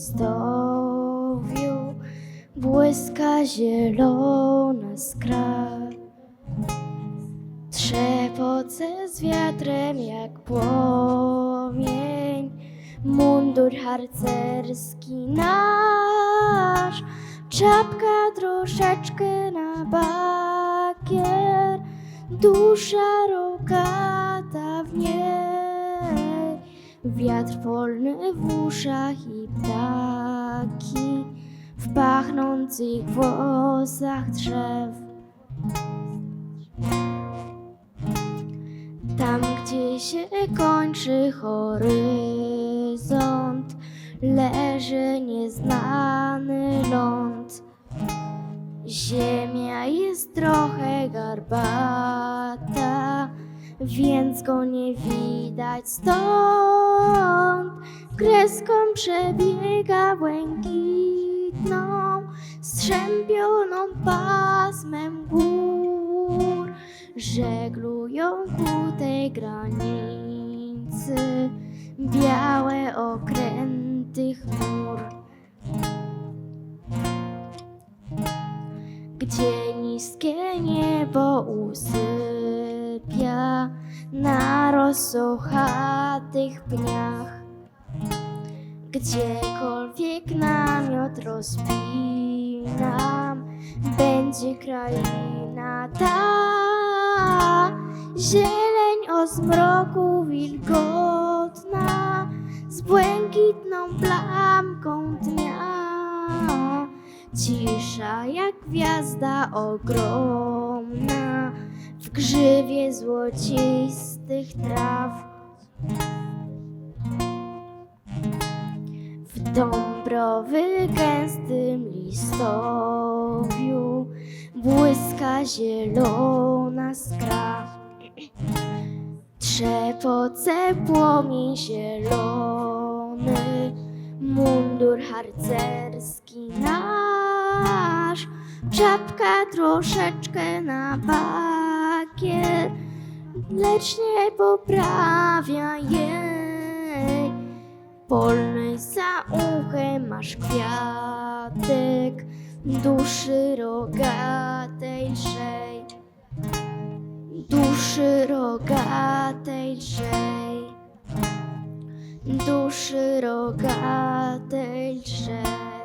gniezdowiu błyska zielona skra. Trzepoce z wiatrem jak płomień, mundur harcerski nasz, czapka troszeczkę na bakier, dusza roka wiatr polny w uszach i ptaki w pachnących włosach drzew. Tam, gdzie się kończy horyzont, leży nieznany ląd. Ziemia jest trochę garbata, więc go nie widać stąd. Kreską przebiega błękitną, strzępioną pasmem gór. Żeglują ku tej granicy białe okręty chmur. Gdzie niskie niebo usypia na rosochatych pniach. Gdziekolwiek namiot rozpinam, będzie kraina ta. Zieleń o zmroku wilgotna, z błękitną plamką dnia. Cisza jak gwiazda ogromna, grzywie złocistych traw. W dąbrowy gęstym listowiu błyska zielona skra. Trzepoce płomień zielony, mundur harcerski nasz, czapka troszeczkę na lecz nie poprawia jej. Polny za uchem masz kwiatek duszy rogatej lżej, duszy rogatej lżej, duszy rogatej lżej.